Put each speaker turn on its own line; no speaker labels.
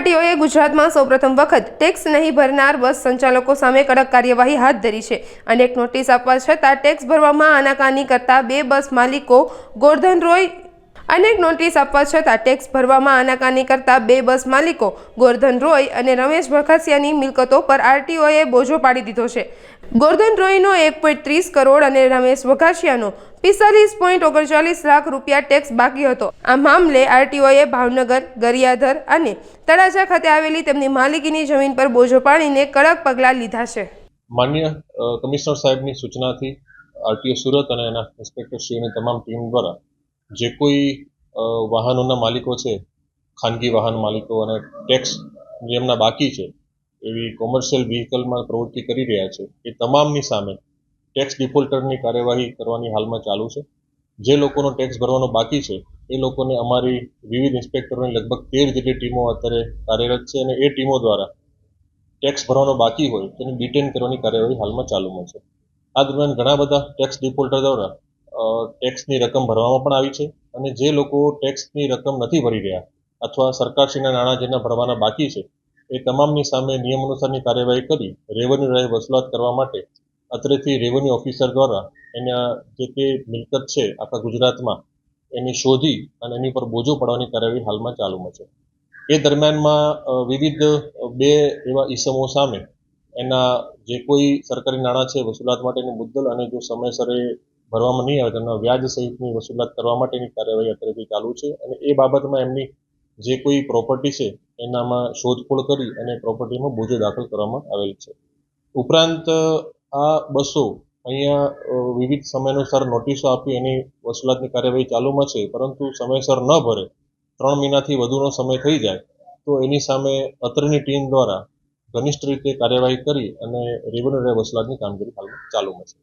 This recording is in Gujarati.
આરટીઓએ ગુજરાતમાં સૌપ્રથમ વખત ટેક્સ નહીં ભરનાર બસ સંચાલકો સામે કડક કાર્યવાહી હાથ ધરી છે અનેક નોટિસ આપવા છતાં ટેક્સ ભરવામાં આનાકાની કરતા બે બસ માલિકો ગોરધન રોય અનેક નોટિસ આપવા છતાં ટેક્સ ભરવામાં આનાકાની કરતા બે બસ માલિકો ગોરધન રોય અને રમેશ ભરખાસિયાની મિલકતો પર આરટીઓએ બોજો પાડી દીધો છે. ગોરધન રોયનો એક પોઈન્ટ ત્રીસ કરોડ અને રમેશ વઘાસિયાનો પિસ્તાલીસ પોઈન્ટ ઓગણચાલીસ લાખ રૂપિયા ટેક્સ બાકી હતો. આ મામલે આરટીઓએ ભાવનગર, ગરિયાધર અને તળાજા ખાતે આવેલી તેમની માલિકીની જમીન પર બોજો પાડીને કડક પગલાં લીધા છે.
માન્ય કમિશનર સાહેબની સૂચનાથી આરટીઓ સુરત અને એના ઇન્સ્પેક્ટરશ્રીઓની તમામ ટીમ દ્વારા જે કોઈ વાહનોના માલિકો છે, ખાનગી વાહન માલિકો અને ટેક્સ જેમના બાકી છે એવી કોમર્શિયલ વ્હીકલમાં પ્રવૃત્તિ કરી રહ્યા છે એ તમામની સામે ટેક્સ ડિફોલ્ટરની કાર્યવાહી કરવાની હાલમાં ચાલુ છે. જે લોકોનો ટેક્સ ભરવાનો બાકી છે, એ લોકોને અમારી વિવિધ ઇન્સ્પેક્ટરોની લગભગ તેર જેટલી ટીમો અત્યારે કાર્યરત છે અને એ ટીમો દ્વારા ટેક્સ ભરવાનો બાકી હોય તેને ડિટેન કરવાની કાર્યવાહી હાલમાં ચાલુમાં છે. આ દરમિયાન ઘણા બધા ટેક્સ ડિફોલ્ટર દ્વારા ટેક્સની રકમ ભરવામાં પણ આવી છે અને જે લોકો ટેક્સની રકમ નથી ભરી રહ્યા અથવા સરકારશ્રીના નાણાં જેના ભરવાના બાકી છે એ તમામની સામે નિયમ અનુસારની કાર્યવાહી કરી રેવન્યુ રાય વસૂલાત કરવા માટે અત્રેથી રેવન્યુ ઓફિસર દ્વારા એના જે તે મિલકત છે આખા ગુજરાતમાં એની શોધી અને એની પર બોજો પડવાની કાર્યવાહી હાલમાં ચાલુમાં છે. એ દરમિયાનમાં વિવિધ બે એવા ઈસમો સામે એના જે કોઈ સરકારી નાણાં છે વસૂલાત માટેની મુદ્દલ અને જો સમયસર ભરવામાં નહીં આવે તેમના વ્યાજ સહિતની વસૂલાત કરવા માટેની કાર્યવાહી અત્રેથી ચાલુ છે અને એ બાબતમાં એમની જે કોઈ પ્રોપર્ટી છે, એનામાં શોધખોળ કરી અને પ્રોપર્ટીમાં બોજો દાખલ કરવામાં આવેલ છે. ઉપરાંત, આ બસો અહીંયા વિવિધ વિવિધ સમયાનુસાર નોટિસો આપી એની વસૂલાતની કાર્યવાહી ચાલુમાં છે, પરંતુ સમયસર ન ભરે. ત્રણ મહિનાથી વધુનો સમય થઈ જાય, તો એની સામે અત્રની ટીમ દ્વારા ઘનિષ્ઠ રીતે કાર્યવાહી કરી અને રેવન્યુ વસૂલાતની કામગીરી ચાલુમાં છે.